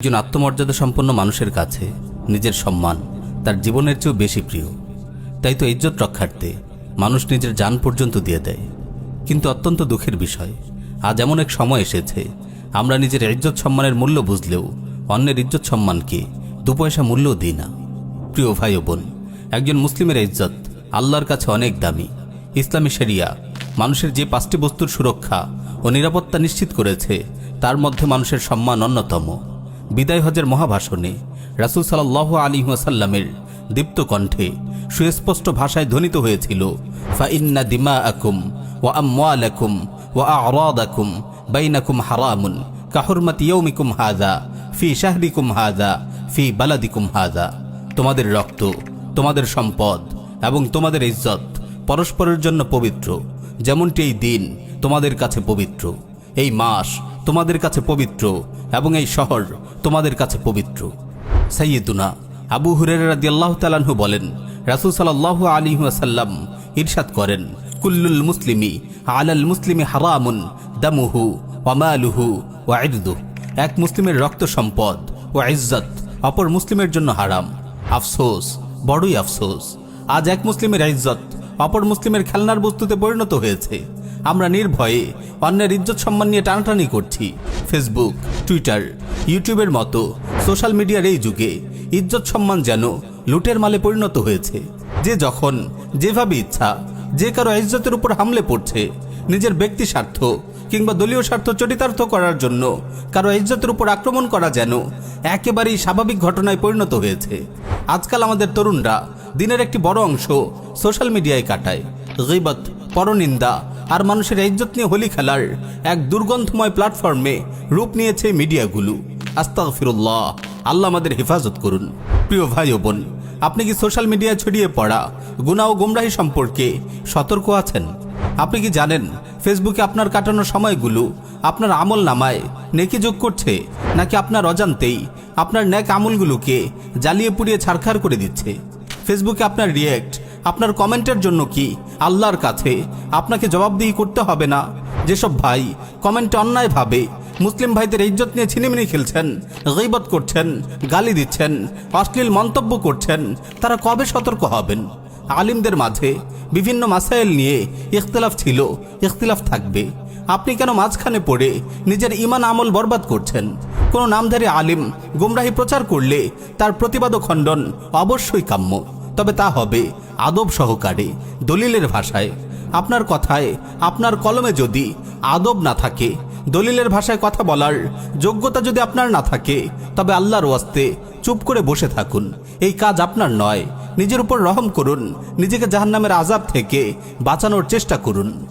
একজন আত্মমর্যাদা সম্পন্ন মানুষের কাছে নিজের সম্মান তার জীবনের চেয়েও বেশি প্রিয়। তাই তো ইজ্জত রক্ষার্থে মানুষ নিজের যান পর্যন্ত দিয়ে দেয়। কিন্তু অত্যন্ত দুঃখের বিষয়, আজ এমন এক সময় এসেছে, আমরা নিজের ইজ্জত সম্মানের মূল্য বুঝলেও অন্যের ইজ্জত সম্মানকে দু পয়সা মূল্যও দিই না। প্রিয় ভাই ও বোন, একজন মুসলিমের ইজ্জত আল্লাহর কাছে অনেক দামি। ইসলামী শরিয়া মানুষের যে পাঁচটি বস্তুর সুরক্ষা ও নিরাপত্তা নিশ্চিত করেছে, তার মধ্যে মানুষের সম্মান অন্যতম। বিদায় হজের মহাভাষণে রাসুল সাল্লাহ আলী ওয়াসাল্লামের দীপ্ত কণ্ঠে সুস্পষ্ট ভাষায় ধ্বনিত হয়েছিল ফাইন্না দিমা আকুম ওয়া আমওয়ালাকুম ওয়া আরাদাকুম বাইনাকুম হারামুন কাহুরমাত ইয়ৌমিকুম হাদা ফি শাহরিকুম হাদা ফি বালাদিকুম হাদা তোমাদের রক্ত, তোমাদের সম্পদ এবং তোমাদের ইজ্জত পরস্পরের জন্য পবিত্র, যেমনটি এই দিন তোমাদের কাছে পবিত্র। এই মাস তোমাদের কাছে পবিত্র এবং এই শহর তোমাদের কাছে পবিত্র। সাইয়েদুনা আবু হুরের রাদি আল্লাহ তালাহু বলেন, রাসুল সাল্লাহ আলী আসাল্লাম ইরশাদ করেন, কুল্লুল মুসলিমি আলাল মুসলিমি হারামুন দামুহু ওয়ামালুহু ওয়া ইরদু এক মুসলিমের রক্ত সম্পদ ও ইজ্জত অপর মুসলিমের জন্য হারাম। আফসোস, বড়ই আফসোস। আজ এক মুসলিমের ইজ্জত অপর মুসলিমের খেলনার বস্তুতে পরিণত হয়েছে। আমরা নির্ভয়ে অন্যের ইজ্জত সম্মান নিয়ে টানাটানি করছি। ফেসবুক টুইটার ইউটিউবের মতো সোশ্যাল মিডিয়ার এই যুগে ইজ্জত সম্মান যেন লুটের মালে পরিণত হয়েছে। যে যখন যেভাবে ইচ্ছা, যে কারও ইজ্জতের উপর হামলে পড়ছে, নিজের ব্যক্তি স্বার্থ কিংবা দলীয় স্বার্থ চরিতার্থ করার জন্য কারও ইজ্জতের উপর আক্রমণ করা যেন একেবারেই স্বাভাবিক ঘটনায় পরিণত হয়েছে। আজকাল আমাদের তরুণরা দিনের একটি বড় অংশ সোশ্যাল মিডিয়ায় কাটায়। গিবত, পরনিন্দা আর মানুষের ইজ্জত নিয়ে হোলি খেলার এক দুর্গন্ধময় প্ল্যাটফর্মে রূপ নিয়েছে মিডিয়াগুলো। আস্তাক ফিরুল্লাহ আল্লাহ আমাদের হেফাজত করুন। প্রিয় ভাই ও বোন, আপনি কি সোশ্যাল মিডিয়ায় ছড়িয়ে পড়া গুণা ও গুমরাহি সম্পর্কে সতর্ক আছেন? আপনি কি জানেন ফেসবুকে আপনার কাটানোর সময়গুলো আপনার আমল নামায় নেকি যোগ করছে, নাকি আপনার অজান্তেই আপনার ন্যাক আমলগুলোকে জ্বালিয়ে পুড়িয়ে ছারখার করে দিচ্ছে? ফেসবুকে আপনার রিয়েক্ট আপনার কমেন্টের জন্য কি? আল্লাহর কাছে। আপনাকে জবাবদিহি করতে হবে না। যেসব ভাই কমেন্টে অন্যায়ভাবে মুসলিম ভাইদের ইজ্জত নিয়ে ছিনিমিনি খেলছেন গইবত করছেন, গালি দিচ্ছেন, অশ্লীল মন্তব্য করছেন, তারা কবে সতর্ক হবেন? আলিমদের মাঝে বিভিন্ন মাসাইল নিয়ে ইখতলাফ ছিল, ইখতলাফ থাকবে। আপনি কেন মাঝখানে পড়ে নিজের ইমান আমল বরবাদ করছেন? কোনো নামধারী আলিম গুমরাহি প্রচার করলে তার প্রতিবাদ খণ্ডন অবশ্যই কাম্য। তবে তা হবে আদব সহকারে, দলিলের ভাষায়। আপনার কথায়, আপনার কলমে যদি আদব না থাকে, দলিলের ভাষায় কথা বলার যোগ্যতা যদি আপনার না থাকে, তবে আল্লাহর ওয়াস্তে চুপ করে বসে থাকুন। এই কাজ আপনার নয়। নিজের উপর রহম করুন। নিজেকে জাহান্নামের আজাব থেকে বাঁচানোর চেষ্টা করুন।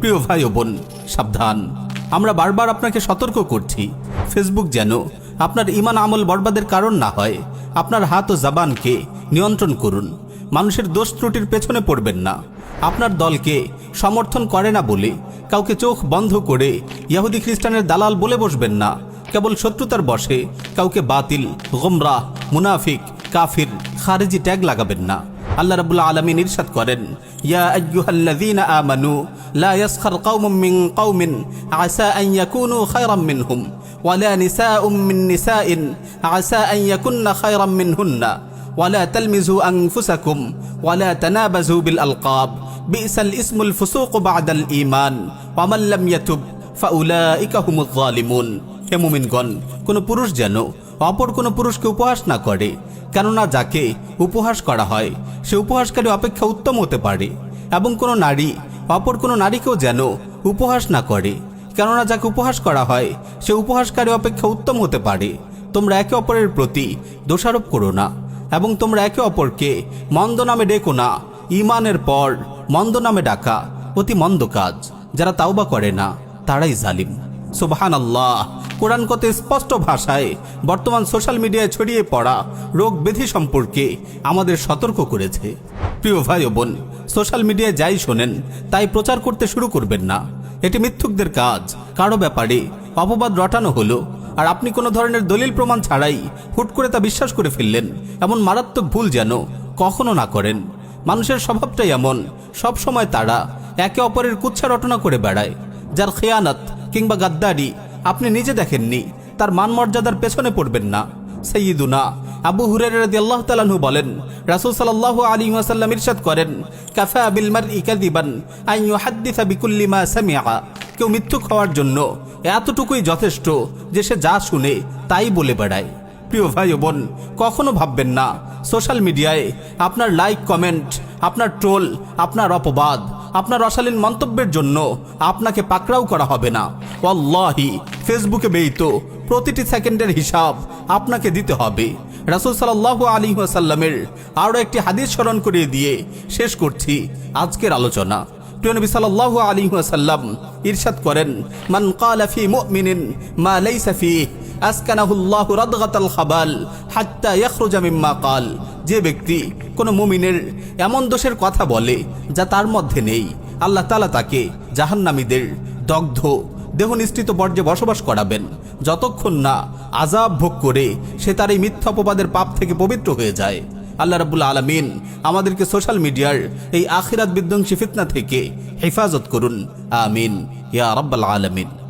প্রিয় ভাই ও বোন, সাবধান। আমরা বারবার আপনাকে সতর্ক করছি। ফেসবুক যেন আপনার ইমান আমল বরবাদের কারণ না হয়। আপনার হাত ও জাবানকে নিয়ন্ত্রণ করুন। মানুষের দোষ ত্রুটির পেছনে পড়বেন না। আপনার দলকে সমর্থন করে না বলে, কাউকে চোখ বন্ধ করে ইয়াহুদি খ্রিস্টানের দালাল বলে বসবেন না। কেবল শত্রুতার বসে কাউকে বাতিল গোমরা মুনাফিক, কাফির, খারেজি ট্যাগ লাগাবেন না। আল্লাহ রাবুল্লাহ আলমিন ইরশাদ করেন, ইয়া ওয়ালা তালমিজু আংফুসাকুম ওয়ালা তানাবাজু বিল আলকাব বিসাল ইসমুল ফুসুক বাদাল ইমান ওয়ামাল্লাম ইয়াতুব ফাউলা ইকাহুমুল জালিমুন হে মুমিনগণ, কোনো পুরুষ যেন অপর কোনো পুরুষকে উপহাস না করে, কেননা যাকে উপহাস করা হয়, সে উপহাসকারী অপেক্ষা উত্তম হতে পারে, এবং কোনো নারী, অপর কোনো নারীকেও যেন উপহাস না করে, কেননা যাকে উপহাস করা হয়, সে উপহাসকারী অপেক্ষা উত্তম হতে পারে। তোমরা একে অপরের প্রতি দোষারোপ করো না। এবং তোমরা একে অপরকে মন্দ নামে ডেকো না। ইমানের পর মন্দ নামে ডাকা অতি মন্দ কাজ, যারা তাওবা করে না, তারাই জালিম। সুবহান আল্লাহ কোরআন কত স্পষ্ট ভাষায় বর্তমান সোশ্যাল মিডিয়ায় ছড়িয়ে পড়া রোগ ব্যাধি সম্পর্কে আমাদের সতর্ক করেছে। প্রিয় ভাই বোন, সোশ্যাল মিডিয়ায় যাই শোনেন, তাই প্রচার করতে শুরু করবেন না। এটি মিথ্যুকদের কাজ, কারও ব্যাপারে অপবাদ রটানো হলো আর আপনি কোনো ধরনের দলিল প্রমাণ ছাড়াই হুট করে তা বিশ্বাস করে ফেললেন। এমন মারাত্মক ভুল যেন কখনো না করেন। মানুষের স্বভাবটাই এমন, সব সময় তারা একে অপরের কুচ্ছা রটনা করে বেড়ায়। যার খেয়ানত কিংবা গাদ্দারি আপনি নিজে দেখেননি, তার মান মর্যাদার পেছনে পড়বেন না। সৈয়দুনা আবু হুরের রাদি আল্লাহ তালাহু বলেন, রাসুল সাল্লাহ আলী ওয়াসাল্লাম ইরশাদ করেন, কাফা আবিল মার ইকাদিবান আইয়ু হাদ্দিসা বিকুল্লি মা সামিয়া কেউ মিথ্যুক হওয়ার জন্য এতটুকুই যথেষ্ট যে সে যা শুনে তাই বলে বেড়ায়। প্রিয় ভাই বোন, কখনো ভাববেন না, সোশ্যাল মিডিয়ায় আপনার লাইক, কমেন্ট, আপনার ট্রোল, আপনার অপবাদ, আপনার অশালীন মন্তব্যের জন্য আপনাকে পাকড়াও করা হবে না। ওয়াল্লাহি, ফেসবুকে বেইত প্রতিটি সেকেন্ডের হিসাব আপনাকে দিতে হবে। রাসুল সাল্লাহ আলী সাল্লামের আরও একটি হাদিস স্মরণ করিয়ে দিয়ে শেষ করছি আজকের আলোচনা। সাল্লাল্লাহু করেন, মান মা খাবাল হাত্তা যে ব্যক্তি কোন মুমিনের এমন দোষের কথা বলে যা তার মধ্যে নেই, আল্লাহ তাআলা তাকে জাহান্নামীদের দগ্ধ দেহ নিশ্চিত বর্জ্যে বসবাস করাবেন। যতক্ষণ না আজাব ভোগ করে সে তার এই মিথ্যা অপবাদের পাপ থেকে পবিত্র হয়ে যায়। আল্লাহ রাবুল আলমিন আমাদেরকে সোশ্যাল মিডিয়ার এই আখিরাত বিধ্বংসী ফিতনা থেকে হেফাজত করুন। আমিন। ইয়া রব্বাল আলমিন।